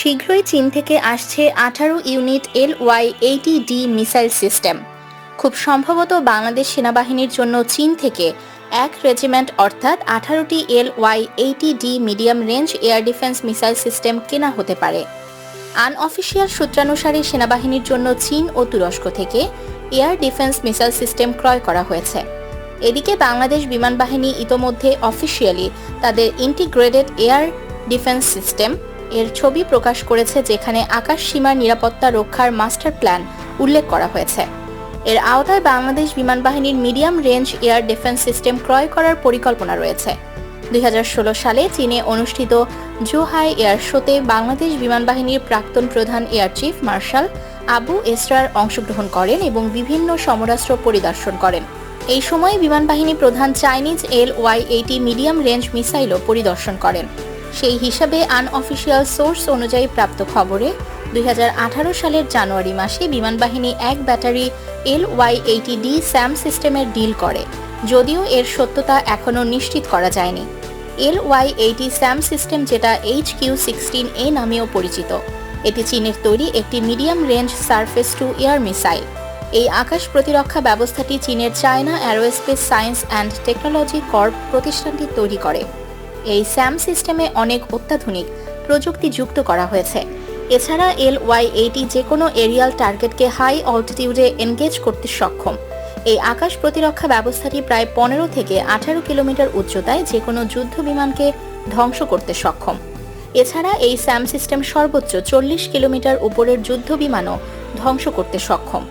শীঘ্রই চীন থেকে আসছে আঠারো unit L Y eighty D missile system. খুব সম্ভবত বাংলাদেশ সেনাবাহিনীর জন্য চীন থেকে এক রেজিমেন্ট অর্থাৎ আঠারোটি L Y eighty D medium range air defence missile system কেনা হতে পারে। আনঅফিসিয়াল সূত্রানুসারে সেনাবাহিনীর জন্য চীন ও তুরস্ক থেকে এয়ার ডিফেন্স মিসাইল সিস্টেম ক্রয় করা হয়েছে। এদিকে বাংলাদেশ বিমান বাহিনী ইতোমধ্যে অফিসিয়ালি তাদের ইন্টিগ্রেটেড এয়ার ডিফেন্স সিস্টেম এর ছবি প্রকাশ করেছে যেখানে আকাশ সীমার নিরাপত্তা রক্ষার মাস্টার প্ল্যান উল্লেখ করা হয়েছে। এর আওতায় বাংলাদেশ বিমান বাহিনীর medium range air defence system ক্রয় করার পরিকল্পনা রয়েছে। দুই হাজার ষোলো সালে চীনে অনুষ্ঠিত জোহাই এয়ার শোতে বাংলাদেশ বিমান বাহিনীর প্রাক্তন প্রধান air chief marshal Abu Esrar অংশগ্রহণ করেন এবং বিভিন্ন সমরাস্ত্র পরিদর্শন করেন। এই সময় বিমান বাহিনী প্রধান Chinese L Y eighty medium range মিসাইলও পরিদর্শন করেন। সেই হিসাবে আনঅফিসিয়াল সোর্স অনুযায়ী প্রাপ্ত খবরে দুই হাজার আঠারো সালের জানুয়ারি মাসে বিমান বাহিনী এক battery L Y eighty D SAM সিস্টেমের ডিল করে, যদিও এর সত্যতা এখনও নিশ্চিত করা যায়নি। L Y eighty SAM system যেটা এইচ কিউ সিক্সটিন এ নামেও পরিচিত। এটি চীনের তৈরি একটি medium range surface to air missile. এই আকাশ প্রতিরক্ষা ব্যবস্থাটি চীনের China aerospace science and technology corp প্রতিষ্ঠানটি তৈরি করে। এই স্যাম সিস্টেমে অনেক অত্যাধুনিক প্রযুক্তি যুক্ত করা হয়েছে। এছাড়া এল ওয়াই এইটি যে কোনো এরিয়াল টার্গেটকে হাই অল্টিটিউডে এনগেজ করতে সক্ষম। এই আকাশ প্রতিরক্ষা ব্যবস্থাটি প্রায় পনেরো থেকে আঠারো কিলোমিটার উচ্চতায় যে কোনো যুদ্ধ বিমানকে ধ্বংস করতে সক্ষম। এছাড়া এই স্যাম সিস্টেম সর্বোচ্চ চল্লিশ কিলোমিটার উপরের যুদ্ধ বিমানও ধ্বংস করতে সক্ষম।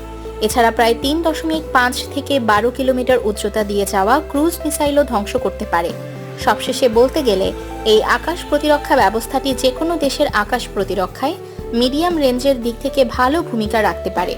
এছাড়া প্রায় তিন দশমিক পাঁচ থেকে বারো কিলোমিটার উচ্চতা দিয়ে যাওয়া ক্রুজ মিসাইলও ধ্বংস করতে পারে। সবশেষে বলতে গেলে, এই আকাশ প্রতিরক্ষা ব্যবস্থাটি যে কোনো দেশের আকাশ প্রতিরক্ষায় মিডিয়াম রেঞ্জের দিক থেকে ভালো ভূমিকা রাখতে পারে।